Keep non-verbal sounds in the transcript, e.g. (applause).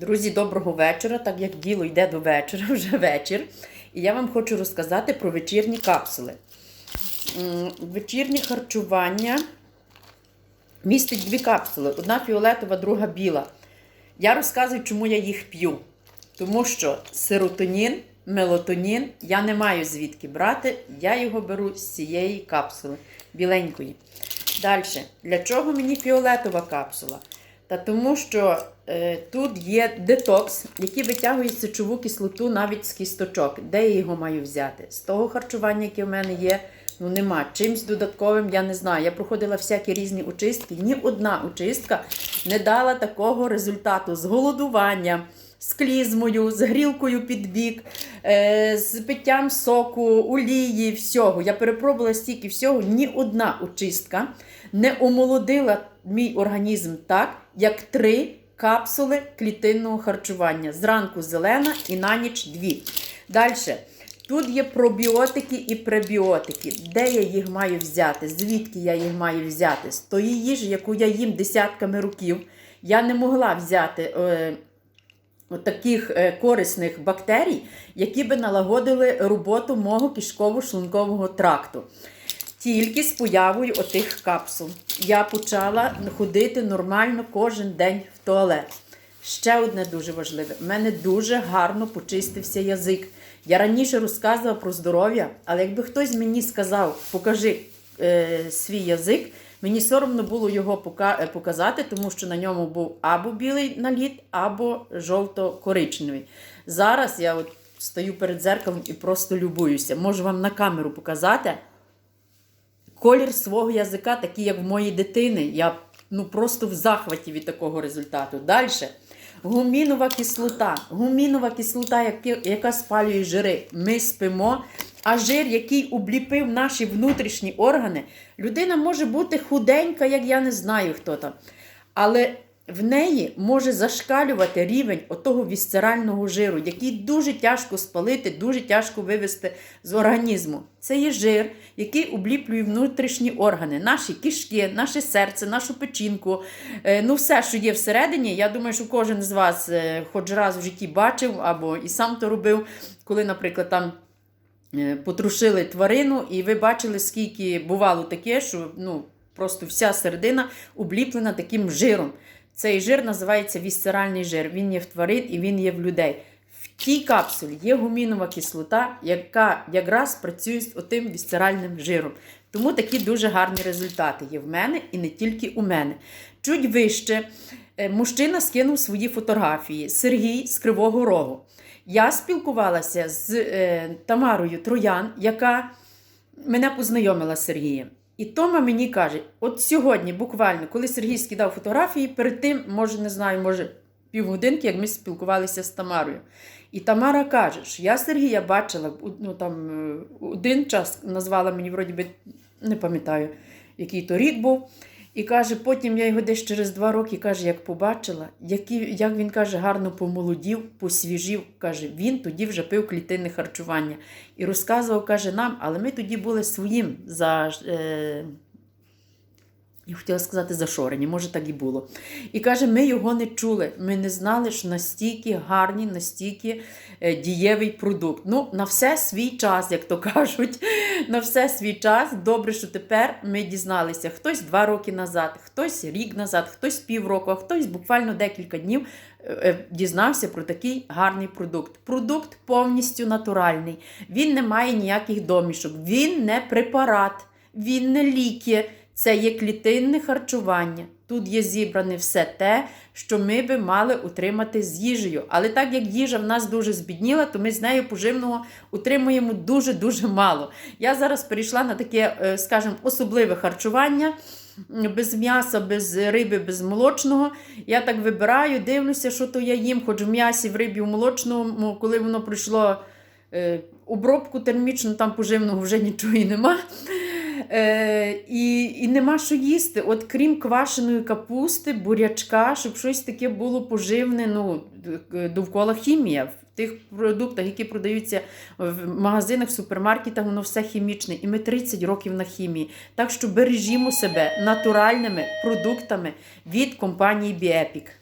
Друзі, доброго вечора. Так як діло йде до вечора, (laughs) вже вечір. І я вам хочу розказати про вечірні капсули. Вечірнє харчування містить дві капсули: одна фіолетова, друга біла. Я розказую, чому я їх п'ю. Тому що серотонін, мелатонін я не маю звідки брати, я його беру з цієї капсули біленької. Далі, для чого мені фіолетова капсула? Та тому що е, тут є детокс, який витягує сечову кислоту навіть з кісточок. Де я його маю взяти? З того харчування, яке в мене є, ну нема. Чимсь додатковим я не знаю. Я проходила всякі різні очистки. Ні одна очистка не дала такого результату з голодуванням, з клізмою, з грілкою під бік, е, з питтям соку, олії, всього. Я перепробувала стільки всього. Ні одна очистка не омолодила мій організм так, як три капсули клітинного харчування. Зранку зелена і на ніч дві. Далі. Тут є пробіотики і пребіотики. Де я їх маю взяти? Звідки я їх маю взяти? З тої їжі, яку я їм десятками років, я не могла взяти е, таких е, корисних бактерій, які би налагодили роботу мого кишково-шлункового тракту. Тільки з появою отих капсул я почала ходити нормально кожен день в туалет. Ще одне дуже важливе: в мене дуже гарно почистився язик. Я раніше розказувала про здоров'я, але якби хтось мені сказав, покажи е, свій язик, мені соромно було його е, показати, тому що на ньому був або білий наліт, або жовто-коричневий. Зараз я от стою перед зеркалом і просто любуюся. Можу вам на камеру показати колір свого язика, такий, як в моїй дитини. Я ну, просто в захваті від такого результату. Далі. Гумінова кислота. Гумінова кислота, яка, яка спалює жири. Ми спимо. А жир, який обліпив наші внутрішні органи, людина може бути худенька, як я не знаю хто там. Але в неї може зашкалювати рівень отого вісцерального жиру, який дуже тяжко спалити, дуже тяжко вивести з організму. Це є жир, який обліплює внутрішні органи, наші кишки, наше серце, нашу печінку. Е, Ну, все, що є всередині. Я думаю, що кожен з вас е, хоч раз в житті бачив або і сам то робив, коли, наприклад, там. Е, Потрушили тварину, і ви бачили, скільки бувало таке, що ну, просто вся середина обліплена таким жиром. Цей жир називається вісцеральний жир. Він є в тварин і він є в людей. В тій капсулі є гумінова кислота, яка якраз працює з отим вісцеральним жиром. Тому такі дуже гарні результати є в мене і не тільки у мене. Чуть вище е, мужчина скинув свої фотографії. Сергій з Кривого Рогу. Я спілкувалася з е, Тамарою Троян, яка мене познайомила з Сергієм. І Тома мені каже: от сьогодні, буквально, коли Сергій скидав фотографії, перед тим, може, не знаю, може, півгодинки, як ми спілкувалися з Тамарою. І Тамара каже, що я Сергія бачила ну, там, е, один час назвала мені, вроді би, не пам'ятаю, який то рік був. І каже, потім я його десь через два роки каже, як побачила, які, як він каже, гарно помолодів, посвіжів. Каже, він тоді вже пив клітинне харчування. І розказував, каже, нам, але ми тоді були своїм за. Е, я хотіла сказати зашорені, може так і було. І каже, ми його не чули. Ми не знали, що настільки гарний, настільки е, дієвий продукт. Ну, на все свій час, як то кажуть, (laughs) на все свій час. Добре, що тепер ми дізналися. Хтось два роки назад, хтось рік назад, хтось півроку, а хтось буквально декілька днів е, е, дізнався про такий гарний продукт. Продукт повністю натуральний. Він не має ніяких домішок, він не препарат, він не ліки. Це є клітинне харчування. Тут є зібране все те, що ми би мали утримати з їжею. Але так як їжа в нас дуже збідніла, то ми з нею поживного утримуємо дуже-дуже мало. Я зараз перейшла на таке, е, скажімо, особливе харчування. Без м'яса, без риби, без молочного. Я так вибираю, дивлюся, що то я їм, хоч в м'ясі, в рибі, в молочному, коли воно пройшло е, обробку термічну, там поживного вже нічого і нема. Е, і, і нема що їсти. От крім квашеної капусти, бурячка, щоб щось таке було поживне, ну, довкола хімія. В тих продуктах, які продаються в магазинах, в супермаркетах, воно все хімічне. І ми 30 років на хімії. Так що бережімо себе натуральними продуктами від компанії Біепік.